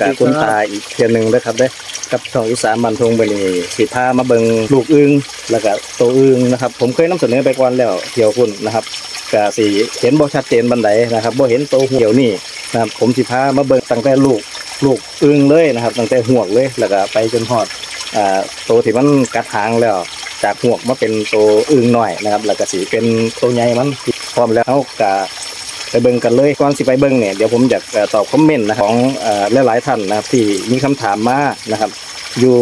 กับผมแล้วก็คุณตาอีกเทียนหนึ่งด้วยครับเด้อกับช่องอีสานบันทงบันนี้สิพามาเบิงลูกอึงแล้วก็ตัวอึงนะครับ ผมเคยนำเสนอไปก่อนแล้วเกี่ยวคุณนะครับก็สิเห็นบ่ชัดเจนบันไดนะครับบ่เห็นตัวเหี่ยวนี่นะครับผมสิพามาเบิงตั้งแต่ลูกลูกอึงเลยนะครับตั้งแต่หัวกเลยแล้วก็ไปจนฮอดอ่าตัวที่มันกัดหางแล้ว จากหัวกมาเป็นตัวอึงหน่อยนะครับ แล้วก็สีเป็นตัวใหญ่มันพร้อมแล้วกะ ไปเบิ่งกันเลยก่อนสิไปเบิ่งเนี่ยเดี๋ยวผมอยากตอบคอมเมนต์นะของเอ่อหลายๆท่านนะครับที่มีคำถามมานะครับ อยู่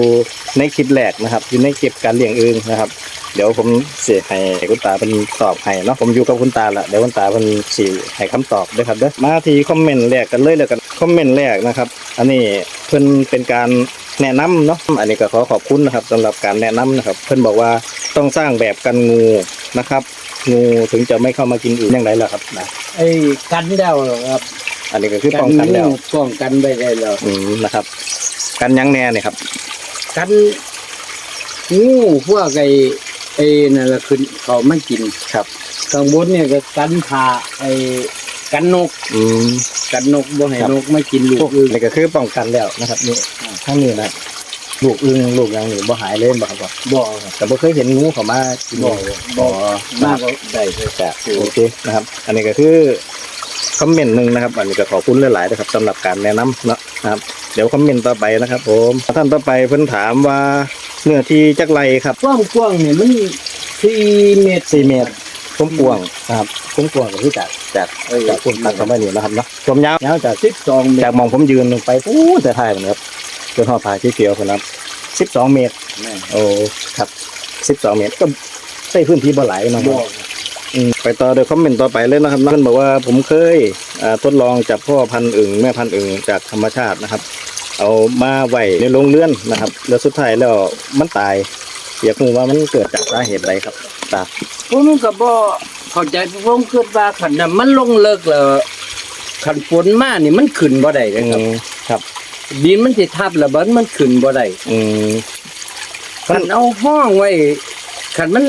ในคลิปแรกนะครับ อยู่ในคลิปการเลี้ยงอึงนะครับเดี๋ยวผมเสียให้คุณตาเป็นตอบให้เนาะผมอยู่กับคุณตาละเดี๋ยวคุณตาเป็นสีให้คำตอบด้วยครับเด้อมาที่คอมเมนต์แรกกันเลยเลยกันคอมเมนต์แรกนะครับ อันนี้เพิ่นเป็นการแนะนำเนาะอันนี้ก็ขอขอบคุณนะครับสำหรับการแนะนำนะครับ เพิ่นบอกว่าต้องสร้างแบบกันงูนะครับ งูถึงจะไม่เข้ามากินอื่นอย่างไรล่ะครับนะไอ้กันแล้วครับอันนี้ก็คือป้องกันแล้วงูป้องกันไปได้แล้วอืมนะครับ กันยังแน่เนี่ยครับ กันงูพวกไอ้ไอ้นั่นแหละคือเขาไม่กินครับข้างบนเนี่ยก็กันผาไอ้กันนก อืมกันนกบ่ให้ครับนกไม่กินลูลูกกอื่นนี่ก็คือป้องกันแล้วนะครับนี่ทั้งนี้นะ ลูกอึ้งลูกยังนี่บ่หายเลยบ่ครับบ่บ่ครับแต่บ่เคยเห็นงูเข้ามากินบ่เลยบ่บ่มากก็ได้เลยแต่โอเคนะครับ อันนี้ก็คือคอมเมนต์หนึ่งนะครับ อันนี้ก็ขอบคุณหลายๆนะครับสำหรับการแนะนำเนาะนะครับเดี๋ยวคอมเมนต์ต่อไปนะครับผมท่านต่อไปเพิ่นถามว่าเนื้อที่จักไรครับกว้างกว้างๆเนี่ยมันสี่เมตร4เมตรคุ้มกวางนะครับคุ้มกวางก็คือจากจากเออจากคุณตัดเข้ามานี่นะครับเนาะความยาวยาวจาก สิบสองเมตจากรมองผมยืนลงไปปู้แต่ท้ายนะครับจนหอดผาที่เขียวๆนะครับ 12เมตร แม่โอ้ ครับ12เมตรก็ใช้พื้นที่บ่หลายเนาะบ่อืมไปต่อโดยคอมเมนต์ต่อไปเลยนะครับนั่นบอกว่าผมเคยอ่าทดลองจับพ่อพันธุ์อึ่งแม่พันธุ์อึ่งจากธรรมชาตินะครับ เอามาไว้ในโรงเรือนนะครับ แล้วสุดท้ายแล้วมันตาย อยากรู้ว่ามันเกิดจากสาเหตุใดครับตาผมก็บ่เข้าใจผมคิดว่าคันน่ะมันลงเลิกแล้วคันฝนมานี่มันขึ้นบ่ได้เลยอืครับมครับ ดินมันสิทับแล้วบัดมันขึ้นบ่ได้อืมคันเอาห้องไว้คันมัน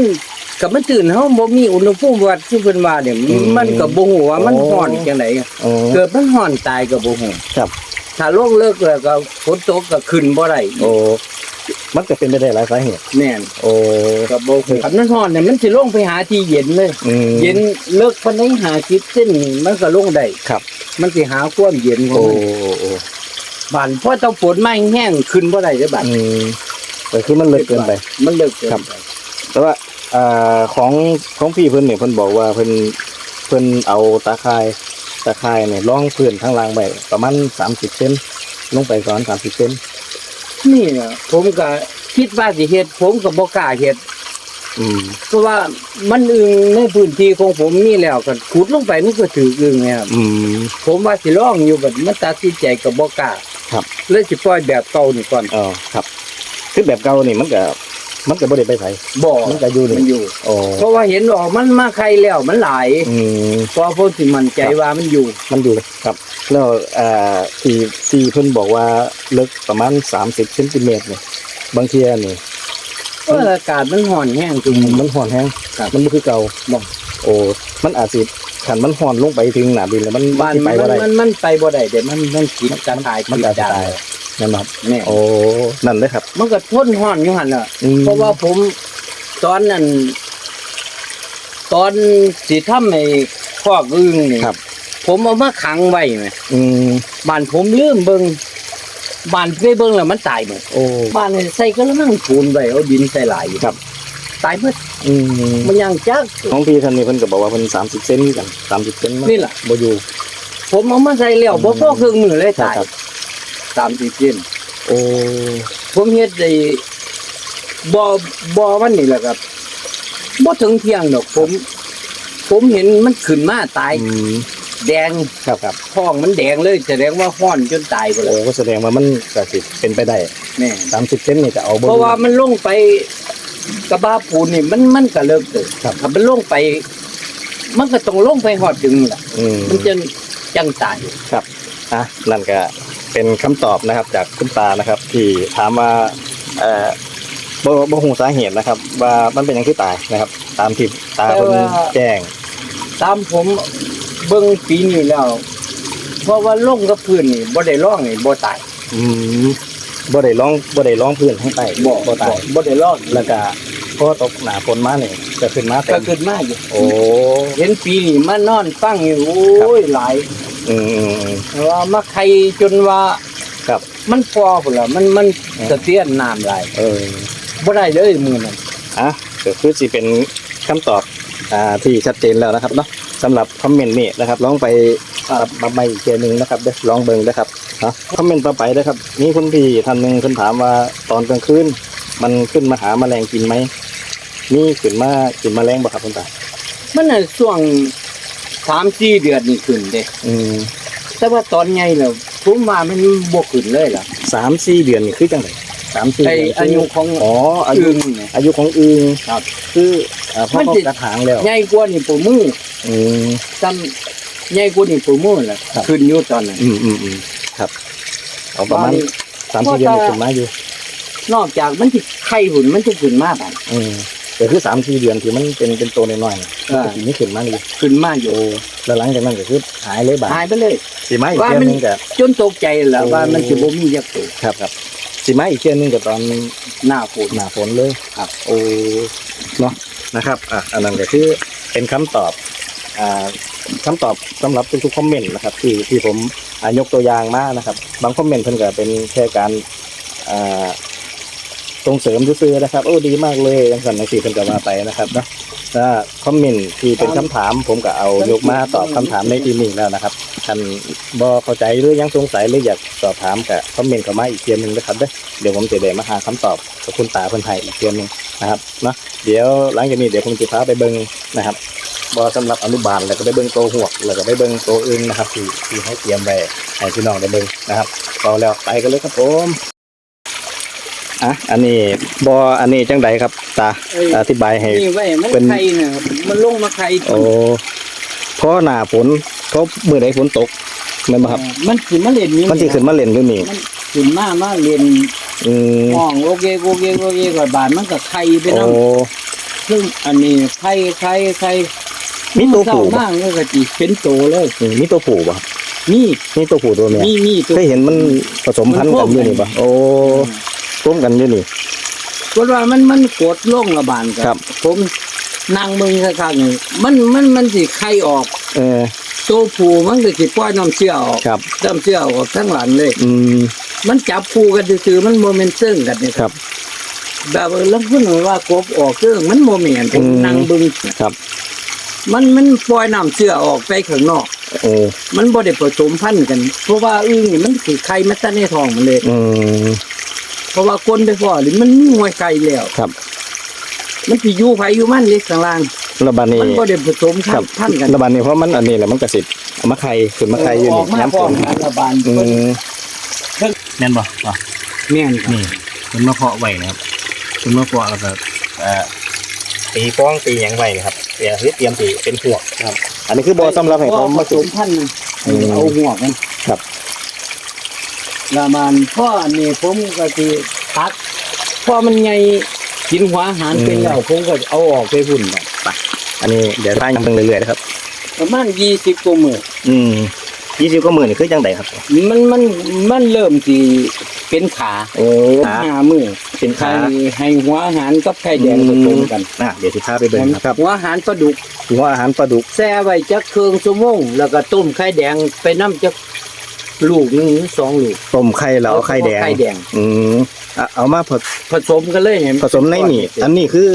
กับมันตื่นเฮาบ่มีอุณหภูมิวัดที่เพิ่นว่าเนี่ยมันก็บ่ฮู้ว่ามันร้อนจังไดอ๋อเกิดมันร้อนตายก็บ่ฮู้ครับ ถ้าลงเลิกแล้วก็ฝนตกก็ขึ้นบ่ได้โอ้มันก็เป็นไปได้หลายสาเหตุแม่นโอ้ก็บ่ฮู้คันมันร้อนเนี่ยมันสิลงไปหาที่เย็นเลยอืมเย็นเลิกปานใดหาจิตเส้นนี่มันก็ลงได้ครับ มันสิหาความเย็นขอโอ้งมันโอ้ บ้านพอเจ้าฝนมาแห้งขึ้นบ่ได้เด้อบัดอืมแต่คือมันเลิกเกินไป มันเลิกเกินครับไปแต่ว่าอ่าของของพี่เพิ่นเนี่ยเพิ่นบอกว่าเพิ่นเพิ่นเอาตาข่ายตาข่ายเนี่ยร่องพื้นข้างล่างไปประมาณ30เซนลงไปก่อน30เซนนี่น่ะผมก็คิดว่าสิเฮ็ดผมก็บ่กล้าเฮ็ดอืมเพราะว่ามันอึงในพื้นที่ของผมมีแล้วก็ขุดลงไปมันก็ถืออึงไงครับอืมผมว่าสิลองอยู่แบบมันตัดสินใจก็บ่กล้า ครับเลยสิปล่อยแบบเก่านี่ก่อนอ๋อครับ คือแบบเก่านี่มันก็มันก็บ่ได้ไปไสบ่มันก็อยู่นี่มันอยู่โอ้เพราะว่าเห็นออกมันมาใครแล้วมันหลายอืมเพราะผมสิมั่นใจว่ามันอยู่มันอยู่ครับ แล้วอ่าที่ที่เพิ่นบอกว่าลึกประมาณ30เซนติเมตรเนี่ยบางเทียนี่เพราะอากาศมันร้อนแห้งจริงมันห่อนแห้งครับมันบ่คือเก่าบ่โอ้มันอาจสิ ขันมันห่อนลงไปถึงหนาดินแล้วมันบ้านสิไปมันบ่ได้มันมันไปบ่ได้เดี๋ยวมันมันกินกันตายมันกินอาจจะจางตายนั่นบ่ครับแม่โอ้นั่นเลยครับ มันก็ทนร้อนอยู่หั่นน่ะอืมเพราะว่าผมตอนนั้นตอนสิทำไอ้คอกอึ้งนี่ครับ ผมเอามาขังไว้ไหมอืมบ้านผมลืมเบิงบ้านไปเบิงแล้วมันตายหมดโอ้บ้านนี่ใส่ก็แล้วนั่งปูนไว้เอาดินใส่หลายอยู่ครับ ตายหมดอืมมันยังจัก ของพี่ท่านนี้เพิ่นก็บอกว่าเพิ่น30เซนกัน30เซนมันี่ล่ะ บ่อยู่ ผมเอามาใส่แล้วบ่พอครึ่งมือเลยตายครับตามที่กินโอ้ผมเฮ็ดได้บ่บ่มันนี่แหละครับบ่ถึงเที่ยงดอกผม ผมเห็นมันขึ้นมาตาย อืมแดงครับครับท้องมันแดงเลยแสดงว่าห้อนจนตายไปโอ้แล้วก็แสดงว่ามันก็สิเป็นไปได้แม่30เซนนี่ก็เอาบ่เพราะอยู่ว่ามันลงไป กระบาปูนนี่มันมันก็เลิกเลยครับ ถ้ามันลงไป มันก็ต้องลงไปหอดถึงล่ะ อืมมันจะจังตาย ครับอะนั่นก็เป็นคำตอบนะครับ จากคุณตานะครับ ที่ถามว่าเอ่อบ่บ่ฮู้สาเหตุนะครับ ว่ามันเป็นหยังที่ตายนะครับ ตามที่ตาเพิ่นแจ้งตามผมเบิ่งปีนี้แล้ว เพราะว่าลงกับพื้นนี่บ่ได้ร้องนี่บ่ตาย อืม บ่ได้ร้องบ่ได้ร้องพื้นข้างใต้บ่บ่ตายบ่ได้ร้องแล้วก็พอตกหนาฝนมาเนี่ยจะขึ้นมาเต็ก็มขึ้นมาอยู่โอ้เห็นปีนี่มานอนฟังอยู่โอ้ยหลายอืมอืมอืม ว่ามาใครจนว่าครับ มันพอพุ่นล่ะมันมันสะเตียนน้ำหลายเออบ่ได้เลยมื้อนั้น อะก็คือสิเป็นคำตอบอ่าที่ชัดเจนแล้วนะครับเนาะสำหรับคอมเมนต์นี่นะครับลองไปปรับมาใหม่อีกเทียหนึงนะครับเด้อลองเบิ่งนะครับเนาะคอมเมนต์ต่อไปนะครับมีคุณพี่ท่านหนึ่งเพิ่นถามว่าตอนกลางคืนมันขึ้นมาหาแมลงกินไหมมีขึ้นมากินแมลงบ่ครับคุณตามันน่ะช่วง3-4เดือนนี่ขึ้นเด้อืมแต่ว่าตอนใหญ่แล้วผมว่ามันบ่ขึ้นเลยล่ะสามสี่เดือนนี่คือจังไดสามสี่ไอ้เดือนอายุของอ๋ออายุอึ่งเนี่ย อายุของอึงครับ คืออ่าพ่อมันเขาสิกระถางแล้ว ใหญ่กว่านี่ปูมืออืม ซ้ำใหญ่กว่านี่ปูมือล่ะครับ ขึ้นอยู่ตอนนั้นอืมอืมอืมครับ เอาประมาณบ้นสามสี่เดือนนี่ขึ้นมาอยู่ นอกจากมันสิไข่หุ่นมันจะขึ้นมาบัดอืมแต่คือสามสี่เดือนที่มันเป็นเป็นตัวน้อยๆน่ะอ่าปกติไม่ขึ้นมาอยู่ขึ้นมาอยู่โอ้แล้วหลังจากนั้นก็คือหายเลยบาดหายไปเลยสีไม้อีกว่าเที่ยมันนึงกับจนตกใจแล้วโอ้ ว่ามันสิบ่มียักษ์ตัวครับครับสีไม้อีกเที่ยนึงกับตอนหน้าฝน หน้าฝนเลยครับ โอ้เนาะนะครับ อะอันนั้นก็คือเป็นคำตอบอ่า คำตอบสำหรับทุกๆคอมเมนต์นะครับ ที่ที่ผมอ่ายกตัวอย่างมานะครับ บางคอมเมนต์เพิ่นก็เป็นแค่การส่งเสริมซื่อนะครับโอ้ดีมากเลยยังสั่นในสี่เพิ่นก็ว่าไปนะครับเนาะถ้าคอมเมนต์ที่เป็นคำถาม ผมก็เอายกมาตอบคำถามในที่นี้แล้วนะครับท่านบ่เข้าใจหรือยังสงสัยหรืออยากสอบถามก็คอมเมนต์เข้ามาอีกเทียมหนึ่งนะครับเด้เดี๋ยวผมจะได้มาหาคำตอบกับคุณตาเพิ่นให้อีกเทียมหนึ่งนะครับเนาะเดี๋ยวหลังจากนี้เดี๋ยวผมจะพาไปเบิ่งนะครับ บ่สำหรับอนุบาลแล้วก็ไปเบิ่งโตวหวกแล้วก็ไปเบิ่งโตวอื่นนะครับ ที่ที่ให้เตรียมไว้ให้พี่น้องได้เบิ่งนะครับก็แล้วไปกันเลยครับผมอะอันนี้บ่อันนี้จังใดครับตาเอ้ยอธิบายให้นี่ไว้มันเป็นไข่นะครับมันลงมาไข่โอ้เพราะหน้าฝนเพราะมื้อใดฝนตกแม่นบ่ครับ มันสิมาเล่นนี่มันสิขึ้นมาเล่นอยู่นี่มันขึ้นมามาเล่นอืมห้องโอเคโอเคโอเคก่อนบานมันก็ไข่ไปโอ้นำซึ่งอันนี้ไข่ไข่ไข่ มีตัวผู้เศร้ามากเลยก็สิเป็นโตเลยอืมมีตัวผู้บ่ครับนี่มีตัวผู้ตัวเมียมีมีตัว เคยเห็นมันผสมพันธุ์กันอยู่นี่บ่โอ้ร่วมกันอยู่นี่ก็ว่ามันมันกดลงระบานกัครับผมนั่งมึงสักครั้งหนึ่งมันมันมันสิไข่ออกเออตัวผู้มันก็สิปล่อยน้ำเชื่อออกครับ น้ำเชื่อออกทั้งหลังเลย อืม มันจับคู่กันซื่อๆมันโมเมนต์ซึ่งกันเนี่ยครับแบบว่าแล้วพูดว่ากบออกซึ่งมันโมเมนต์ผมอืม นั่งเบึงครับ มันมันปล่อยน้ำเชื่อออกไปข้างนอก โอ้มันบ่ได้ผสมพันธุ์กัน เพราะว่าอึ้งนี่มันสิไข่มาตั้งในท้องมันเลย อืมเพราะว่าคนไปพ่อหรือมันมีหวยไก่แล้ว ครับมันสิอยู่ไผอยู่มันเล็กข้างล่าง ระบาดนี้มันบ่ได้ผสมครับพันธุ์กันระบาดนี้เพราะมันอันนี้แหละมันกระสิบเอามาไข่ขึ้นมาไข่อยู่อนี่อกมาน้ำพร้ฝอมนกันระบาดอืเพิ่นมแม่นบ่บ่แม่นครับนี่มันมาเพาะไว้นะครับมันมาเพาะแล้วก็เอ่อ ตีฟ้องตีหยังไว้นะครับเตรียมเตรียมตีเป็นพวกนะครับ อันนี้คือบ่สำหรับให้เขาผมาสจุ่มพันธุ์นะอืมเอาหัวกันครับละมันพ่อนี่ผมก็สิตัดพอมันใหญ่กินหัวอาหารเป็นแล้วผมก็เอาออกไปพุ่นครับอันนี้เดี๋ยวทายยังเบิ่งเรื่อยๆนะครับ ประมาณ20กว่ามื้ออืม ยี่สิบก็หมื่นนี่คือจังไดครับ มันมันมันเริ่มสิเป็นขาโอ้ขาหามื้อเป็นให้ขาให้หัวอาหารกับไข่แดงผสมกันอะเดี๋ยวสิพาไปเบิ่งนะครับหัวอาหารปลาดุกหัวอาหารปลาดุกแช่ไว้จักเครื่องชั่วโมงแล้วก็ต้มไข่แดงไปน้ำจักลูกหนึ่งหรือสองลูกต้มไข่แล้วเอาไข่แดงไข่แดง อืมอะเอามาผสผสมกันเลยเห็นผสมในนี่อันนี้คือ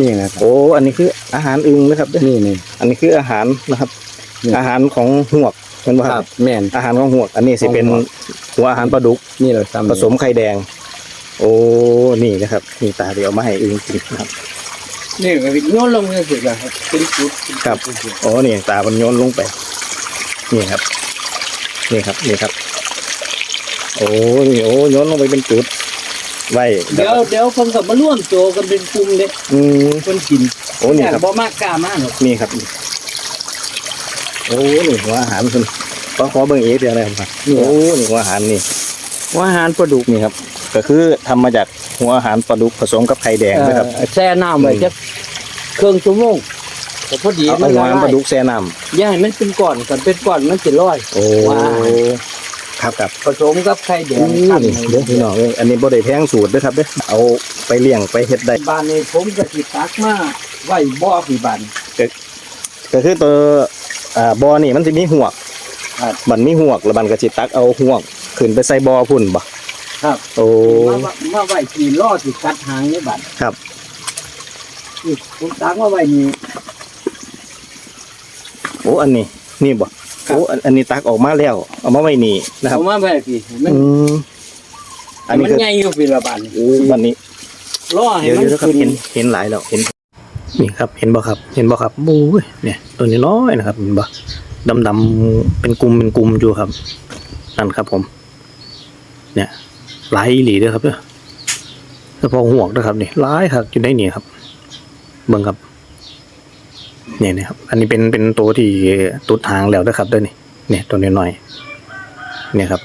นี่นะครับโอ้อันนี้คืออาหารอึงนะครับนี่นี่อันนี้คืออาหารนะครับนี่อาหารของหวก เป็นว่าครับแม่น อาหารของหวก อันนี้สิเป็นของหวก หัวอาหารปลาดุก นี่เราทำผสมไข่แดง โอ้นี่นะครับนี่ตาเดี๋ยวเอามาให้อึงกินนะครับ นี่ก็โยนลงนี่สิครับเป็นจุดครับ โอ้นี่ตามันโยนลงไป นี่ครับ นี่ครับ นี่ครับ โอ้นี่โอ้โยนลงไปเป็นจุด ไว้เดี๋ยวเดี๋ยวคนก็มาร่วมตัวกันเป็นกลุ่มเด้อืมคนกินโอ้นี่ครับ บ่มากกล้ามากหรอกนี่ครับ โอ้นี่หัวอาหารคุณขอขอเบิ่งเอฟเดียวเลยครับโอ้นี่หัวอาหารนี่ว่าอาหารปลาดุกนี่ครับ ก็คือทำมาจากหัวอาหารปลาดุกผสมกับไข่แดงนะครับเอ่อแช่น้ำไว้อืมจักเครื่องชั่วโมงแต่พอดีเอามัเอานหัวละปลาลายดุกแช่น้ำอย่าให้มันเป็นก้อนกันเป็นก้อนมันสิลอยโอ้ว้าวครับครับผสมกับไข่แดอืงมขั้นนี่เด้อพี่น้องเอ้ยอันนี้บ่ได้แพงสูตรเด้อครับเด้อเอาไปเลี้ยงไปเฮ็ดได้บ้านนี้ผมก็สิตักมาไว้บ่อพี่บ้านก็คือตัว อ่าบ่อนี่มันสิมีหวกครับมันมีหวกแล้วมันก็สิตักเอาหวกขึ้นไปใส่บ่อพุ่นบ่ครับ โอ้มาว่ามาไว้ที่ล่อที่กัดหางนี่บ้านครับ นี่ผมตักมาไว้นี่ โอ้อันนี้ นี่บ่ครับ โอ้อันอันนี้ตักออกมาแล้ว เอามาไว้นี่นะครับเอามาไว้พี่มันอืมอันนี้มันคือใหญ่อยู่พี่ละบ้านโอ้วันนี้ล่อให้เดี๋ยวมันเดี๋ยวครับขึ้นเห็นเห็นหลายแล้วเห็น นี่ครับเห็นบ่ครับ เห็นบ่ครับโอ้ยเนี่ยตัวนี้น้อยนะครับเห็นบ่ดำดำเป็นกลุ่มเป็นกลุ่มอยู่ครับนั่นครับผม เนี่ยหลายหลีเด้อครับเด้อเฉพาะหวกนะครับนี่หลายครับอยู่ในนี่ครับ เบิ่งครับเนี่ยนะครับ อันนี้เป็นเป็นตัวที่ตุดหางแล้วนะครับเด้อนี่เนี่ยตัวนี้หน่อยเนี่ยครับ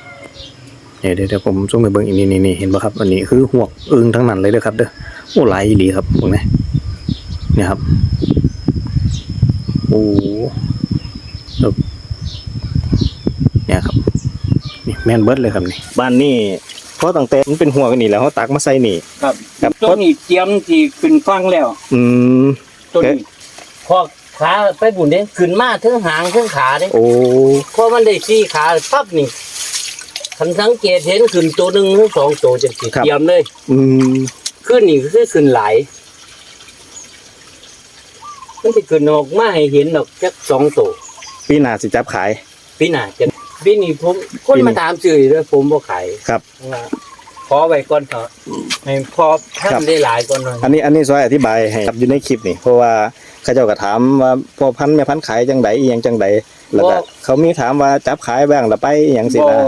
เนี่ยเดี๋ยวเดี๋ยวผมส่งไปเบิ่งอีกนี่นี่เห็นบ่ครับ อันนี้คือห่วกอึงทั้งนั้นเลยเด้อครับเด้อโอ้หลายหลีครับพวกนี้ เนี่ยครับ โอ้ครับเนี่ยครับ นี่แม่นเบิดเลยครับนี่ บ้านนี่เพราะตั้งแต่มันเป็นหัวกันนี่แล้วเขาตักมาใส่นี่ ครับครับตัวนี้เตรียมที่ขึ้นฟังแล้ว อืมตัวนี้พอขาไปบุญเด้ขึ้นมาเทั้งหางเทั้งขาเด้โอ้พอมันได้สี่ขาปั๊บนี่คันสังเกตเห็นขึ้นตัวหนึ่งหรือสองตัวจะสิเตรียมเลย อืมขึ้นนี่คือขึ้นหลาย มันจะขึ้นออกมาให้เห็นดอกจักสองตัวปีหน้าสิจับขาย พี่หน้าจะพี่นี่ผมคนปีนี้มาถามสื่อเลยผมบ่ขายครับ ว่าขอไว้ก่อนเถอะให้พอท่านได้หลายก่อนหน่อยอันนี้อันนี้ซอยอธิบายให้ครับอยู่ในคลิปนี่เพราะว่าเขาเจ้าก็ถามว่าพ่อพันธุ์แม่พันธุ์ขายจังไดอีหยังจังไดแล้วก็เขามีถามว่าจับขายบ้างละไปอหยังสิบ่นะ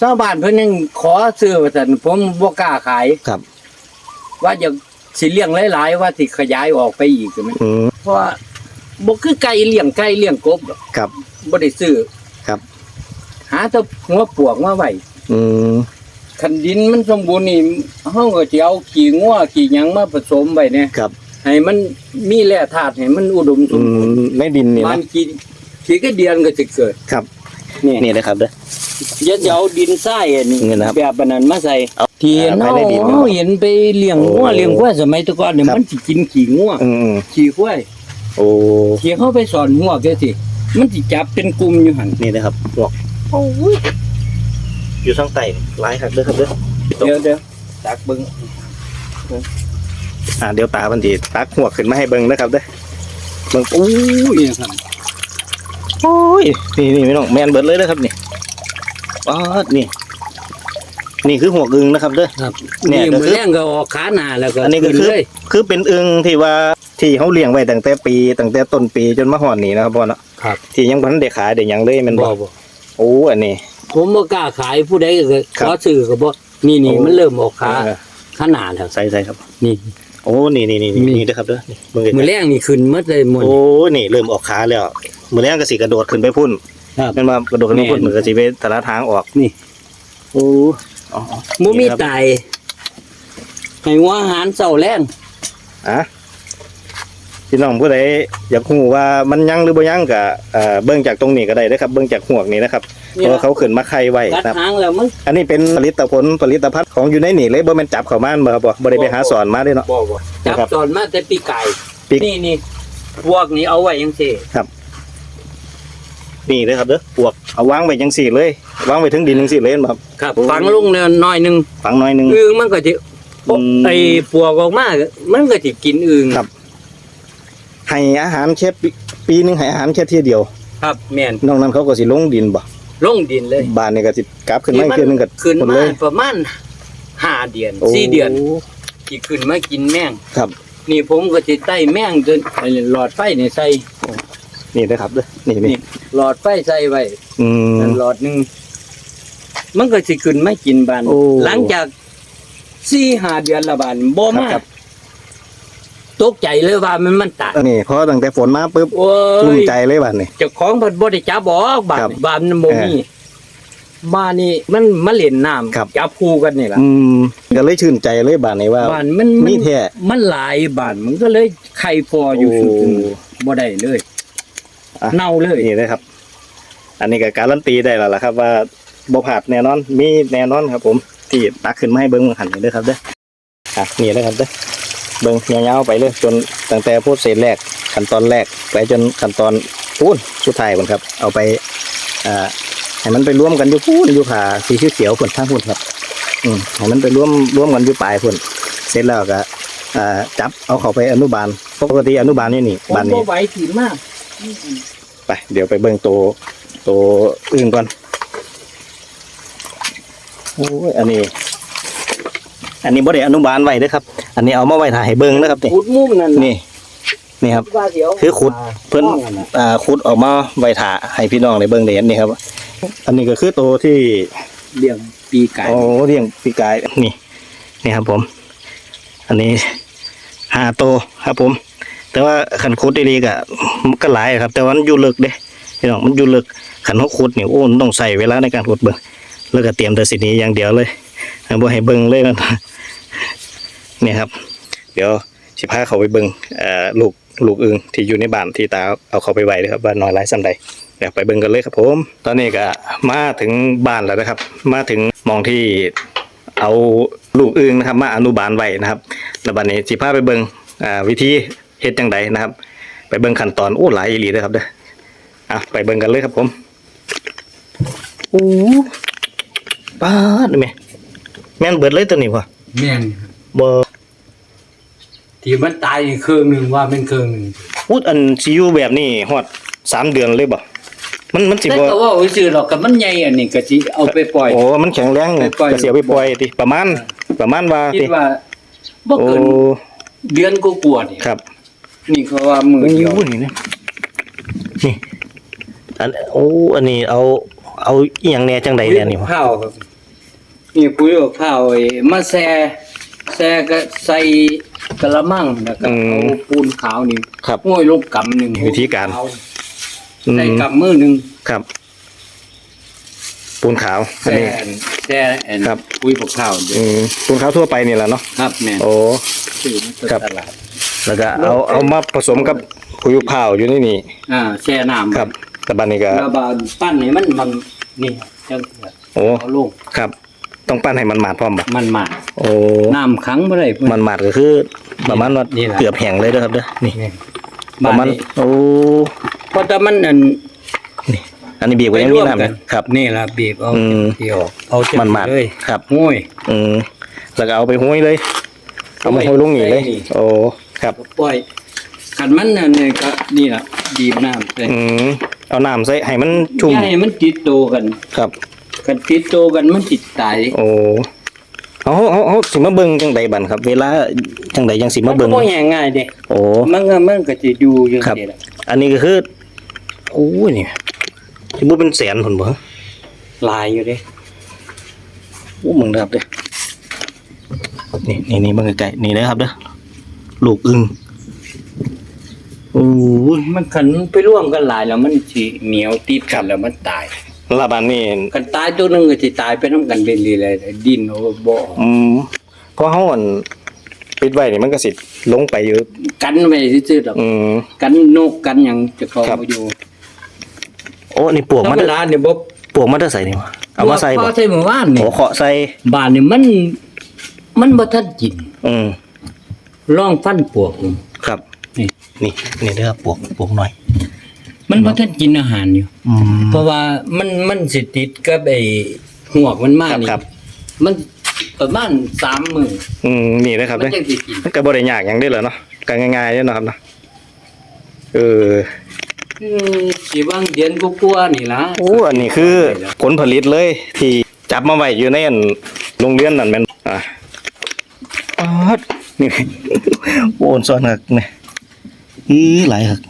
ชาวบ้านเพิ่นยังขอซื้อว่าซั่นผมบ่กล้าขายครับ ว่าจะ สิเลี้ยงหลายๆว่าสิขยายออกไปอีกก็มันอืมเพราะว่าบ่คือไก่เลี้ยงไก่เลี้ยงกบหรอกครับ บ่ได้ซื้อครับ หาแต่หัวปวกมาไว้อืมคันดินมันสมบูรณ์นี่เฮาก็สิเอาขี้งัวขี้หยังมาผสมไว้เนี่ยครับให้มันมีแร่ธาตุให้มันอุดมสอืมบูรณ์มในดินนี่มันะนขี้ขี้ก็เดือนก็สิเกิดครับ นี่นี่เลยครับเด้ออย่าจะเอาดินทรายอันนี้นี่นะครับ แบบอันนั้นมาใส่เอาที่เห็นภาเฮายในดินเห็นไปเลี้ยงงัวโอ้เลี้ยงควายสมัยแตะก่อนเนี่ยครับ มันสิกินขี้งัวอืมอืมขี้ควายโอ้ขี้เข้าไปสอนหัวแกสิมันสิจับเป็นกลุ่มอยู่หั่นนี่นะครับหวกโอ้ยอยู่ทางใต้หลายครับเด้อครับเด้อเดี๋ยวเดี๋ยวตักเบิ่งอ่าเดี๋ยวตาบันทีตักหัวขึ้นมาให้เบิ่งนะครับเด้อเบิ่งโอ้ยนี่ครับ โอ้ยนี่นี่ไม่ต้องแมนเบิดเลยนะครับนี่อ๋อนี่ นี่คือหัวกึงนะครับเด้อ ครับเนี่นี่ยก็มืคืออแรงก็ออกขาหน้าแล้วก็อันนี้ก็ขึ้นคือ เลยคือเป็นอึงที่ว่าที่เขาเลี้ยงไว้ตั้งแต่ปีตั้งแต่ต้นปีจนมาหอนนี่นะครับพ่อเนาะครับที่ยังพันเด็กขายเด็กยังเลยแมันบ่บอกบ่โอ้อันนี้ ผมบ่กล้าขายผู้ใดก็ครัขบอซื้อก็บ่นี่นี่โอ้ มันเริ่มออกขาเออขาหน้าแล้วใส่ใส่ครับ นี่ โอ้นี่นี่นี่มีนี่เด้อครับเด้อนี่เบิ่งใกมือล้แรงนี่ขึ้นหมดเลยหมดๆโอ้นี่เริ่มออกขาแล้วมือแรกก็สิกระโดดขึ้นไปพุ่นครับแมันมากระโดดขึ้นไปพุ่นแม่นมือก็สิไปแต่ละทางออกนี่โอ้อ๋อบ่มีนี่ครับตายให้หัวอาหารเช้าแรงอะพี่น้องผู้ใดอยากรู้ว่ามันยังหรือบ่ยังก็เอ่อเบิ่งจากตรงนี้ก็ได้เด้อครับ เบิ่งจากหัวกนี้นะครับ เพนี่ราะล่ะว่าเขาขึ้นมาไข่ไว้กัดนะครับหางแล้วมันอันนี้เป็นผลิตผลผลิตภัณฑ์ของอยู่ในนี่เลยบ่แม่นจับเข้ามาบ่ครับบ่บ่ได้ไปหาสอนมาเด้เนาะ บ่บ่จับนะครับตอนมาแต่ปีไก่ปีนี่นี่พวกนี้เอาไว้จังซี่นี่เลยครับเด้อปวกเอาวางไว้จังซี่เลยวางไว้ถึงดินจังซี่เลยเห็นบ่ครับ ครับโอ้ ฝังลงเนี่ยน้อยหนึงฝังหน่อยหนึง อึ่งมันก็สิอืมไอ้ปวกออกมามันก็สิกินอึ่งครับ ให้อาหารแค่ปีปีหนึงให้อาหารแค่เที่ยเดียว ครับแม่นนอกนั้นเขาก็สิลงดินบ่ ลงดินเลยบ้านนี่ก็สิกลับขึ้นมาอีกเทื่อนึงก็ขึ้นหมดมาเลยประมาณห้าเดือนโอ้สี่เดือนที่ขึ้นมากินแมงครับ นี่ผมก็สิใต้แมงจนไอ้หลอดไฟนี่ใส่นี่เด้อครับเด้อนี่นี่นี่หลอดไฟใส่ไว้อืมนั่นหลอดหนึงมันก็สิขึ้นมากินบานโอ้หลังจากสี่ห้าเดือนละบานบ่มาครับ ตกใจเลยว่ามันมันตายอันนี้พอตั้งแต่ฝนมาปุ๊บโอ้กลุ้มยใจเลยบัดนี้ เจ้าของเพิ่นบ่ได้จับออกบาดครับบาดมันบ่มีเอบ้านนี่มันมาเล่นน้ำครับ จับคู่กันนี่ล่ะอืมก็เลยชื่นใจเลยบาดนี้ว่า บ้านมันมัมีแท้ มันหลายบ้านมันก็เลยไข่พออยู่โอ้สุดบ่ได้เลยอะ เน่าเลย นี่นะครับ อันนี้ก็การันตีได้แล้วล่ะครับ ว่าบ่ผาดแน่นอน มีแน่นอนครับ ผม ที่ตักขึ้นมาให้เบิ้งหันนี่เด้อครับเด้ออะนี่เลยครับเด้อ เบิ้งยาวๆไปเลยจนตั้งแต่พูดเศษแรกขั้นตอนแรกไปจนขั้นตอนพูนสุดท้ายพุ่นครับ เอาไปอ่าให้มันไปร่วมกันอยู่พูนอยู่ขาสีเขียวๆพุ่นทั้งพุ่นครับ อืมให้มันไปร่วมร่วมกันอยู่ปลายพุ่นเสร็จแล้วก็อ่าจับเอาเข้าไปอนุบาลปกติอนุบาลนี่นี่ผมบานบ่นี้ไหวถีมากไปเดี๋ยวไปเบิ่งตัวตัวอื่นก่อนโอ้ยอันนี้ อันนี้บ่ได้อนุบาลไว้เด้อครับ อันนี้เอามาไว้ถ่ายให้เบิ่งนะครับนี่ขุดมุมนั่นนี่ นี่ครับ ว่าเดี๋ยวคือขุดเพิ่นห้องะอ่าขุดออกมาไว้ถ่าให้พี่น้องได้เบิ่งได้เห็นนี่ครับ อันนี้ก็คือตัวที่เลี้ยงปีไก่โอ้เลี้ยงปีกายนี่ นี่ครับผม อันนี้ห้าตัวครับผม แต่ว่าขันขุดดีๆก็ก็หลายครับ แต่ว่ามันอยู่ลึกเด้พี่น้องมันอยู่ลึกขันเขาขุดเนี่ยโอ้มันต้องใส่เวลาในการขุดเบิ่งแล้วก็เตรียมแต่สิ่งนี้อย่างเดียวเลยบ่ให้เบิ่งเลยนะ เนี่ยครับ เดี๋ยวสิพาเขาไปเบิ่งเอ่อลูกลูกอึงที่อยู่ในบ้านที่ตาเอาเขาไปไว้เลยครับว่าน้อยหลายส่ำใดเดี๋ยวไปเบิ่งกันเลยครับผม ตอนนี้ก็มาถึงบ้านแล้วนะครับ มาถึงหมองที่เอาลูกอึงนะครับ มาอนุบาลไว้นะครับแล้วบัดนี้สิพาไปเบิ่งอ่าวิธีเฮ็ดจังใดนะครับ ไปเบิ่งขั้นตอนโอ้หลายอีหลีเลยครับเด้ออะไปเบิ่งกันเลยครับผมโอ้ป้าดนี่แม่แม่นเบิดเลยตัวนี้วะแม่นบ่ ที่มันตายอีกครึ่งหนึงว่าเป็นครึ่งหนึงพูดอันสิอยู่แบบนี้ฮอดสามเดือนเลยบ่มันมันสิแต่บ่ก็ว่าซื่อหรอกกับมันใหญ่อันนี้ก็สิเอาไปปล่อย โอ้มันแข็งแรงไปปล่อย ก็เสียไปปล่อยติประมาณประมาณว่าคิติดว่าบ่โอ้เกินเดือนก็กลัวาๆนี่ครับ นี่เขาว่ามือเดียว โอ้นี่นะนี่อันโอ้อันนี้เอา เอาอีหยังแหน่จังใดเนี่ยนี่วะข้าวครับนี่ปุ๋ยกับข้าวไอ้มาแซ่แซ่ก็ใส่ กระมังแล้วก็เอาปูนขาวนี่ครับห้อยลงกำหนึงวิธีการเออืมใส่กำมือหนึงครับ ปูนขาวอันแซ่นี้แซ่อันครับ ปุ๋ยกับข้าวเด้อือมปูนขาวทั่วไปนี่แหละเนาะครับแม่นโอ้ ซื้อมาจากครับ ตลาด แล้วก็เอาเอามาผสมกับคุยข้าวอยู่ในนี่อ่าแช่น้ำครับแต่บัดนี้ก็แล้วบาดปั้นให้มันมันนี่จังเกิดโอ้เอาลงครับ ต้องปั้นให้มันหมาดพร้อมบ่มันมาโอ้น้ำขังบ่ได้เพิ่น มันหมาดก็คือประมาณว่านี่ล่ะ เกือบแห้งเลยเด้อครับเด้อนี่นี่ปบ้าระนมาณนี้โอ้เพราะแต่มันอันอันนี้บีบไว้ยังมีน้ำเนี่ยครับ นี่ล่ะบีบเอาอืมเที่ยวเอาจังมันหมาดเลยครับห้วยอืมแล้วก็เอาไปห้อยเลย เอามาห้อยลงนี่เลยใส่นี่ โอ้ครับ ปล่อยคันมันอันนี้ก็นี่ล่ะบีบน้ำใส่อืมเอาน้ำใส่ให้มันชุ่มอย่าให้มันติดโตกัน ครับ คันติดโตกันมันติดตายโอ้เอาเอาเอาเอาสิมาเบิ่งจังใดบันครับ เวลาจังใดจังสิมาเบิ่งนก็บ่แห้งง่ายเด้โอ้มันก็มันก็สิอยู่จังครับซี่ล่ะอันนี้ก็คือโอ้ยนี่สิบ่เป็นแสนผลบ่ฮะลายอยู่เด้โอ้มึงเด้อครับเด้อนี่นี่นี่เบิ่งใกล้ๆนี่นะครับเด้อลูกอึ่งโอ้ยมันคันไปร่วมกันหลายแล้วมันสิเหนียวติดกันแล้วมันตาย ลาบานนี่กันตายตัวหนึงก็สิตายไปนํกันเรื่อยๆเลยดินโอ้บ่ออกอืมเพราะเฮาอันปิดไว้นี่มันก็สิลงไปอยู่กันไว้ซื่อๆดอกอืม กันนกกันหยังจะเข้าครับ มาอยู่โอ้นี่ปวกธรมารมเด้อดาเนี่ยบ่ปวกมาเด้อใส่นี่วะเอามาใส่พบ่อใส่เมื่อวานนี่โอ้เคาะใส่บ้านนี่มัน มันบ่ทันกินอืมลองฟันปวกดูครับ นี่นี่นี่เด้อปวกปวกหน่อย มันบ่ทันกินอาหารอยู่ อืม เพราะว่ามันมันสิติดกับไอ้หวกมันมากนี่ครับ มันประมาณ3มื้ออืมนี่นะครับมันเด้อจังสิกินมันก็บ่ได้ยากหยังเด้อเหรอเนาะก็ง่ายๆเด้อเนาะครับเนาะเอออืมสิบางเดือนก็กลัวาๆนี่ล่ะโอ้อันนี้คือผลผลิตเลยที่จับมาไว้อยู่ในอันโรงเรียนนั่นแม่นอะออดนี่ โอนซ้อนหักนี่อีหลายหัก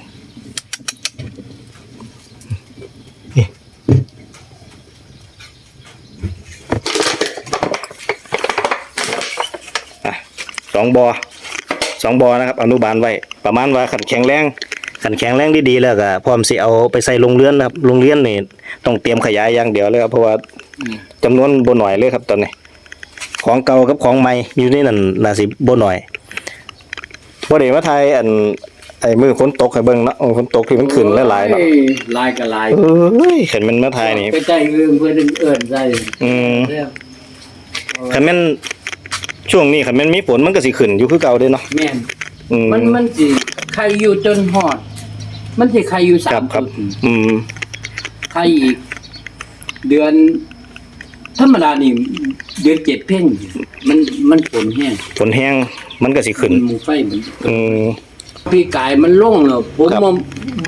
สองบอสองบอนะครับ อนุบาลไว้ ประมาณว่าขันแข็งแรงขันแข็งแรงดีๆแล้วก็พร้อมสิเอาไปใส่โรงเรือนนะครับโรงเรียนนี่ต้องเตรียมขยายอย่างเดียวเลยครับเพราะว่าอืมจำนวนบ่หน่อยเลยครับตอนนี้ ของเก่ากับของใหม่อยู่ในนั้นน่าสิบ่หน่อยบ่ได้มาทายอันไอ้มือฝนตกให้เบิ่งเนาะฝนตกที่มันขึ้นหลายๆเนาะโอ้หลายก็หลายเอ้ยเห็นมันมาทายนี่ไปใจเรื่องเพื่อนเอิ้นใจอืมเรื่องคันแม่น ช่วงนี้คันแม่นมีฝนมันก็สิขึ้นอยู่คือเก่าเด้เนาะแม่นอืมมันมันสิใครอยู่จนฮอด มันสิใครอยู่สาครัมบครับ จุดอืม ใครอีก เดือนธรรมดานี่เดือนเจ็ดเพ่งมันมันฝนแห้งฝนแห้งมันก็สิขึ้นหมูไฟมันอืม พี่กายมันล่งแล้วผมครับว่า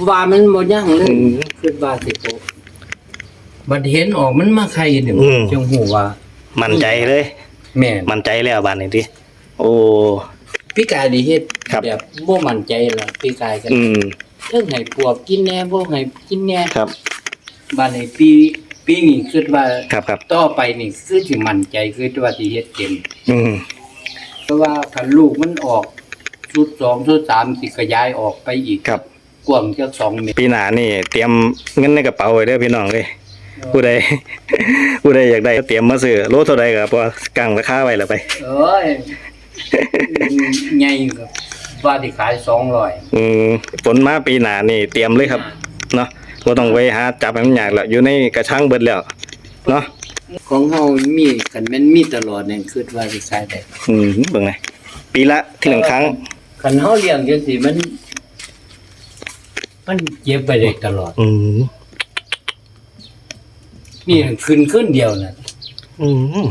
ว่ามันบ่ยั่งเลยอืมคิดว่าสิโปะบัดเห็นออกมันมาใครเนี่ยอืม จังหูว่า มั่นใจเลย แม่นมั่นใจแล้วบานนี้ติโอ้ พี่กายนี่เฮ็ดครับ แบบบ่มั่นใจล่ะพี่กายกันอืมเรื่องให้ปวกกินแหน่บ่ให้กินแหน่ครับบัดนี้ปีปีนี้คิดว่าครับครับต่อไปนี่คือสิมั่นใจคือว่าสิเฮ็ดเต็มอืมเพราะว่าคันลูกมันออกชุดสองชุดสามสิขยายออกไปอีกครับ กว้างจักสองเมตร ปีหน้านี่ เตรียมเงินในกระเป๋าไว้เด้อพี่น้องเลย ผู้ใดผู้ใดอยากได้ก็เตรียมมาซื้อโลเท่าใดก็พอกังราคาไว้แล้วไปเอ้ยใหญ่กับว่าที่ขาย200อืมฝนมาปีหน้านี่เตรียมเลยครับเนาะบ่ต้องไปหาจับให้มันยากแล้วอยู่ในกระชังเบิดแล้วเนาะของเฮามีคันแม่นมีตลอดเนี่ยคิดว่าสิขายได้อืมเบิ่งไงปีละที่หนึ่งครั้งคันเฮาเลี้ยงจังซี่มัน มันเก็บไปได้ตลอด อืม นี่ขึ้นขึ้นเดียวน่ะอืม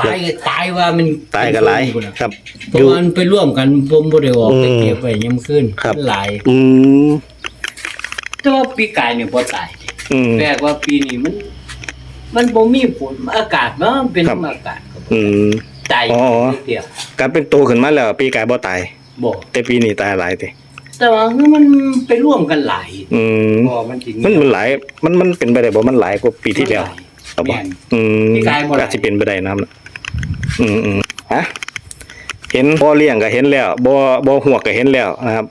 ตายก็ตายว่ามันตายก็หลายครับเพอยู่ ราะมันไปร่วมกันผมบ่ได้ออกไปอืมเก็บไว้ยามคืนครับหลายอืมแต่ว่าปีกายเนี่ยบ่ตายอืม แปลกว่าปีนี้มัน มันบ่มีฝนอากาศเนาะมันเป็นครับ อากาศอืม ตายอ๋อเดียวกลารเป็นโตขึ้นมาแล้ว ปีกายบ่ตาย บ่แต่ปีนี้ตายหลายติ แต่ว่าคือมันไปร่วมกันหลายอืมบ่มันสิมันมันหลายมันมันเป็นไปได้บ่มันหลายกว่าปีที่แล้วครับบ่แม่นอืมปีกายบ่หลายอาจสิเป็นไปได้นะครับอืมอืมฮะเห็นบ่อเลี้ยงก็เห็นแล้วบ่บ่หวกก็เห็นแล้วนะครับ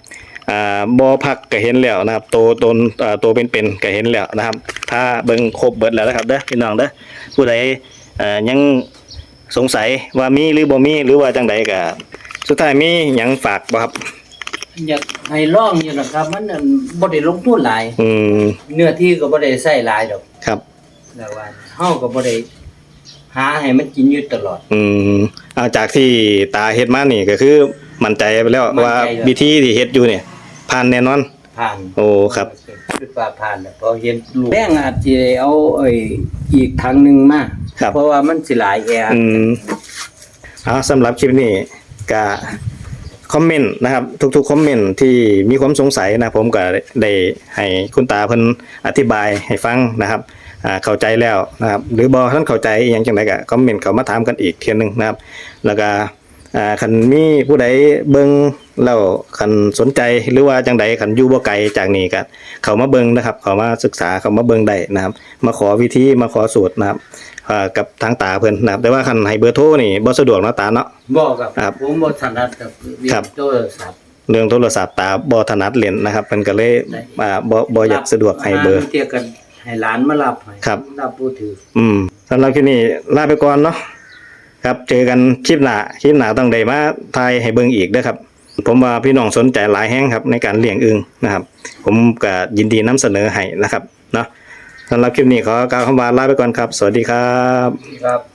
อ่าบ่พักก็เห็นแล้วนะครับโตตนอ่าโตเป็นๆก็เห็นแล้วนะครับ ถ้าเบิ่งครบเบิดแล้วนะครับเด้อพี่น้องเด้อผู้ใดเอ่อยังสงสัยว่ามีหรือบ่มีหรือว่าจังใดก็สุดท้ายมีหยังฝากบ่ครับ อยากให้ลองอยู่นะครับ มันนั่นบ่ได้ลงทุนหลาย อืมเนื้อที่ก็บ่ได้ใช้หลายดอกครับ แต่ว่าเฮาก็บ่ได้หาให้มันกินอยู่ตลอด อืมเอาจากที่ตาเฮ็ดมานี่ก็คือ มั่นใจไปแล้วมั่นใจว่าแล้ว วิธีที่เฮ็ดอยู่เนี่ยผ่านแน่นอน ผ่านโอ้ครับคิดว่าผ่านแล้วพอเห็นลูกแป้งอาจจะเอาไอ้อีกถังหนึงมาครับ เพราะว่ามันสิหลายแอร์อืมเอาสำหรับคลิปนี้ก็ คอมเมนต์นะครับทุกๆคอมเมนต์ที่มีความสงสัยนะผมก็ได้ให้คุณตาเพิ่นอธิบายให้ฟังนะครับเข้าใจแล้วนะครับหรือบอท่านเข้าใจอย่างจังไดก็คอมเมนต์เข้ามาถามกันอีกเทียหนึงนะครับ แล้วก็อ่าคันมีผู้ใดเบิ่งแล้วคันสนใจหรือว่าจังใดคันยู่บ่ไกลจากนี้ก็เข้ามาเบิ่งนะครับ เข้ามาศึกษาเข้ามาเบิ่งได้นะครับ มาขอวิธีมาขอสูตรนะครับ อ่ากับทางตาเพิ่นนะครับแต่ว่าคันให้เบอร์โทรนี่บ่สะดวกเนาะตาเนาะ บอกกับครับผมบ่ถนัดกับเรียนครับ โทรศัพท์เรื่องโทรศัพท์ตาบ่ถนัดเล่นนะครับเพิ่นก็เลยได้อ่าบ่บ่อยากสะดวกให้เบอร์าเทียบกันให้หลานมารับให้ครับ รับผู้ถือ อืมสำหรับคลิปนี้ลาไปก่อนเนาะครับเจอกันคลิปหน้าคลิปหน้าต้องได้มาทายให้เบิ่งอีกเด้อครับ ผมว่าพี่น้องสนใจหลายแห้งครับในการเลี้ยงอึ่งนะครับ ผมก็ยินดีนำเสนอให้นะครับเนาะ สำหรับคลิปนี้ขอกล่าวคำว่าลาไปก่อนครับ สวัสดีครับ ครับ